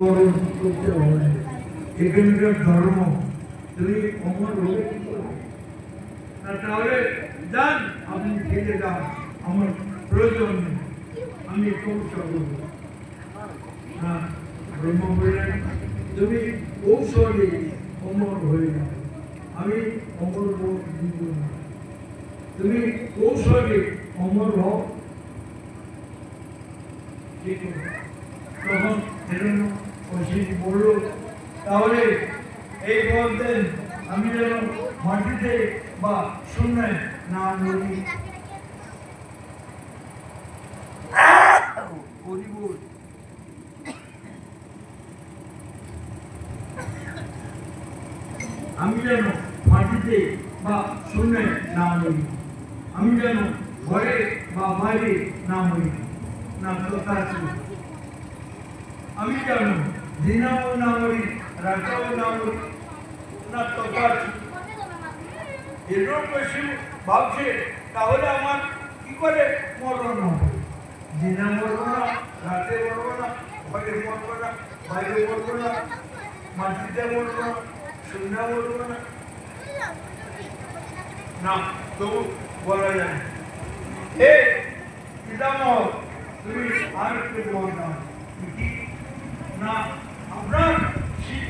করতে হয় এখানকার ধর্ম তুমি অমর হবে তাহলে যান আপনি ফিরে যান আমার প্রয়োজন আমি কৌশল ব্রহ্ম বললেন তুমি কৌশলে অমর হয়ে যাও আমি অমর দিব না তুমি কৌশলে অমর হও ঠিক তখন হিরণ্য কৌশিক বলল তাহলে এই বলতেন আমি যেন মাটিতে বা শূন্যে না মরি বল। আমি যেন মাটিতে বা শূন্যে না মরি আমি যেন ঘরে বা বাইরে না মরি। না কথা আমি জানো মরি মরি তাহলে আমার কি করে মরণ হবে? দিনা মরবো না, রাতে মরবো না, ঘরে মরবো না, বাইরে মরবো না, মাটিতে মরবো না শূন্য মরবো না। না, তবু বলা যায়। হে পিতামহ তুমি আর একটু বল না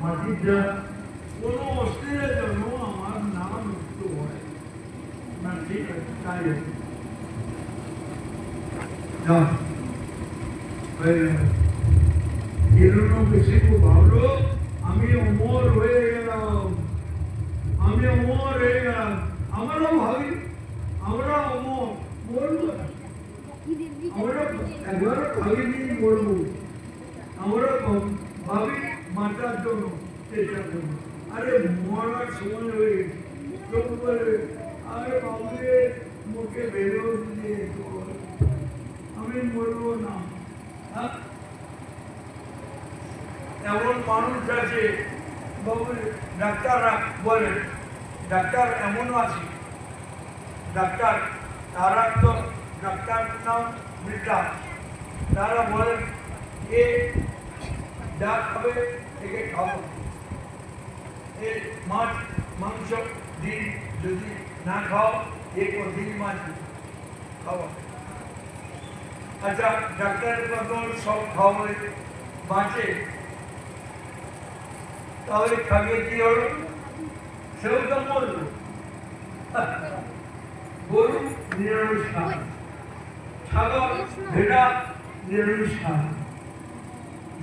কিনা মাটির যা কোনো অস্ত্রের জন্য আমার নাম মুক্ত হয় না ঠিক আছে তাই আছে যাও হয়ে গেল হিরণ্যকশিপু ভাবলো আমি অমর হয়ে গেলাম আমি অমর হয়ে গেলাম আমরাও ভাবি আমরা অমর বলব না আমরা একবার ভাবিনি বলব আমরা ভাব- ভাবি বাঁচার জন্য চেষ্টা করব আরে মরার সময় হয়ে গেছে। আরে বাবুরে মুখে বেরো দিয়ে আমি মরবো না। হ্যাঁ? এমন মানুষ আছে, বাবু ডাক্তাররা বলে, ডাক্তার এমনও আছে। ডাক্তার, তারা তো ডাক্তার নাম মৃতা। তারা বলে, এ যা খাবে একে খাব মাছ, মাংস যদি না খাও এ ডিম, মাছ খাওয়া। আচ্ছা ডাক্তারের সব খাওয়াবে বাঁচে। তাহলে খাবে কি হলো সেও তো মরল গরু নিরামিষ খান ছাগল, ভেড়া নিরামিষ খান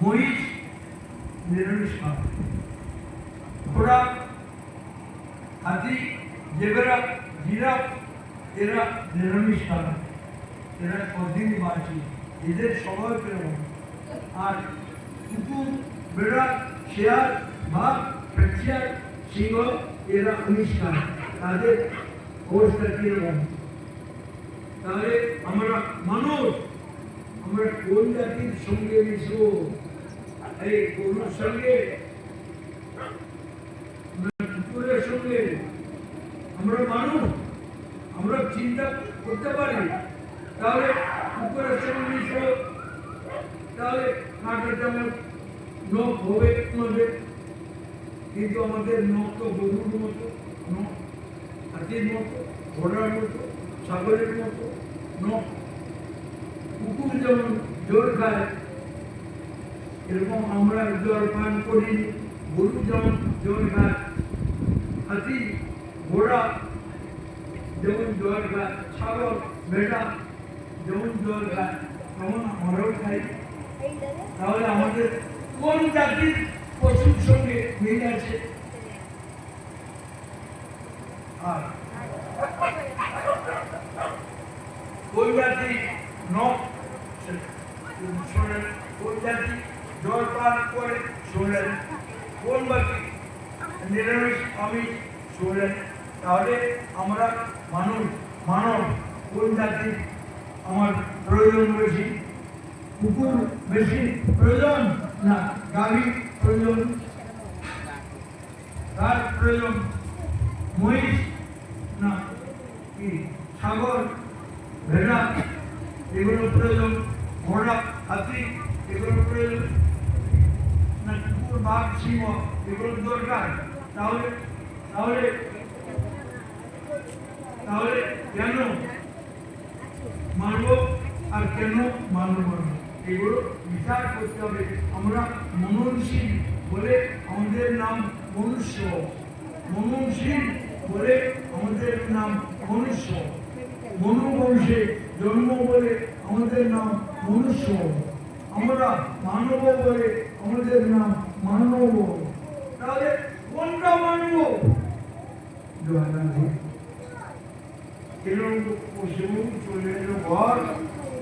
মহিষ খান ঘোড়া হাতি জেবেরা জিরাফ এরা নিরামিষ খান এরা কদিন বাঁচে এদের স্বভাব কেমন আর কুকুর বেড়া শেয়াল বাঘ পেঁচিয়ার সিংহ এরা খান তাদের অবস্থা কীরকম তাহলে আমরা মানুষ আমরা কোন জাতির সঙ্গে মিশব এই গরুর সঙ্গে না কুকুরের সঙ্গে আমরা মানুষ আমরা চিন্তা করতে পারি তাহলে কুকুরের সঙ্গে মিশব তাহলে কাঠের যেমন নখ হবে আমাদের কিন্তু আমাদের নখ তো গরুর মতো নখ হাতির মতো ঘোড়ার মতো ছাগলের মতো নখ কুকুর যেমন জল খায় এরকম আমরা জল পান করি গরু যেমন জল খায় হাতি, ঘোড়া, যেমন জল খায় ছাগল, ভেড়া, যেমন জল খায় তেমন আমরাও খাই। তাহলে আমাদের কোন জাতির পশুর সঙ্গে মিল আছে? আর কোন জাতি নখ কোন জাতি জল পান করে শোনেন কোন বাকি নিরামিষ আমি শোনেন তাহলে আমরা মানুষ, মানব, কোন জাতি আমার প্রয়োজন বেশি? কুকুর বেশি প্রয়োজন না গাভী প্রয়োজন? তার প্রয়োজন? মহিষ না কি? সাগর ভেড়া, এগুলো প্রয়োজন। ঘোড়া, হাতি, এগুলো প্রয়োজন। না কুকুর, বাঘ, সিংহ, এগুলো দরকার। তাহলে তাহলে তাহলে কেন মানব আর কেন মানব না? এগুলো বিচার করতে হবে। আমরা মননশীল বলে আমাদের নাম মনুষ্য। মননশীল বলে আমাদের নাম মনুষ্য। মনুবংশে জন্ম বলে আমাদের নাম মনুষ্য। আমরা মানব বলে আমাদের নাম মানব তাহলে কোনটা মানব? জয় রাধে চলে এলো ঘর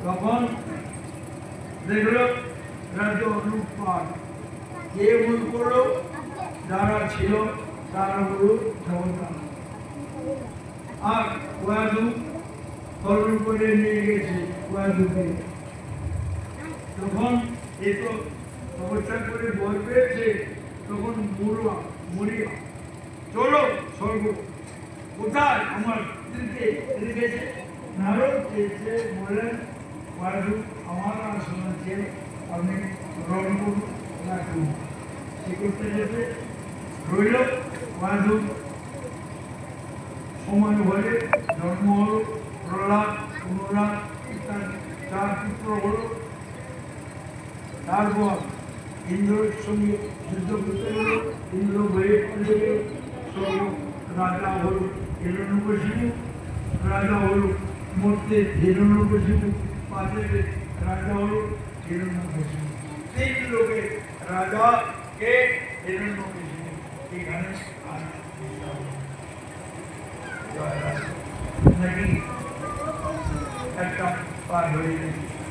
তখন দেখল রাজ্য লুটপাট কে ভুল করল? যারা ছিল তারা হলো আর ওয়াদু করে নিয়ে গেছে ওয়াদুকে তখন এ তো তপস্যা করে বল পেয়েছে তখন মুড়া মুড়িয়া চলো স্বর্গ। কোথায়? আমার স্ত্রীকে রেখেছে নারদ চেয়েছে বললেন বাজু আমার আসন আছে গ্রহণ করুন রাখুন। সে করতে যেতে? রইল বাজু সময় হলে জন্ম হলো, প্রহ্লাদ অনুরাগ ইত্যাদি চার পুত্র হলো তারপর ইন্দ্রের সঙ্গে যুদ্ধ করতে গেল। ইন্দ্র গেল সব রাজা হল হিরণ্যকশিপু রাজা হল মধ্যে হিরণ্যকশিপু পাশে রাজা হল হিরণ্যকশিপু তিন লোকের রাজা কে? হিরণ্যকশিপু এখানে। নাকি? একটা পার হয়ে গেছে।